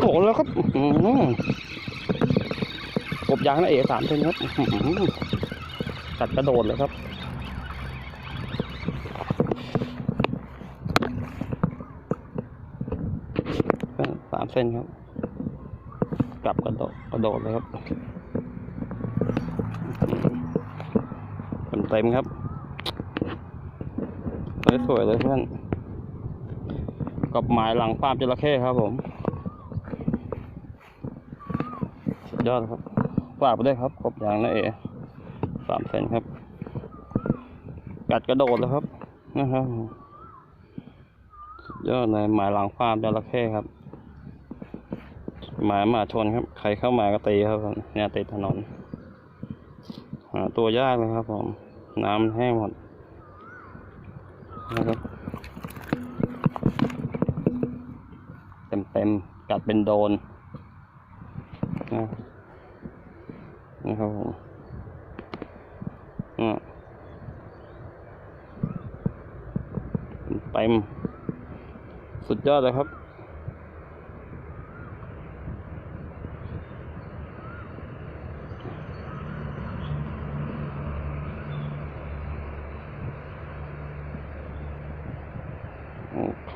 โดดแล้วครับอื้อหือกบยางนะเอสามเซนครับกัดกระโดดเลยครับสามเส้นครับ กลับกระโดดกระโดดเลยครับเต็มเต็มครับสวยๆเลยเพื่อนกับหมายหลังฟาร์มจระเข้ครับผมสุด ยอดครับฝากไปด้วยครับกบยางนะเอสามเซนครับ กัดกระโดดเลยครับนะครับยอดเลยหมายหลังฟาร์มจระเข้ครับ หมาหมาชนครับ ใครเข้ามาก็ตีครับเนี่ยติดถนนหาตัวยากเลยครับ ผม น้ำแห้งหมดนะครับเต็มเต็มๆกัดเป็นโดนนะ นะครับผมอะเต็มสุดยอดเลยครับโอเค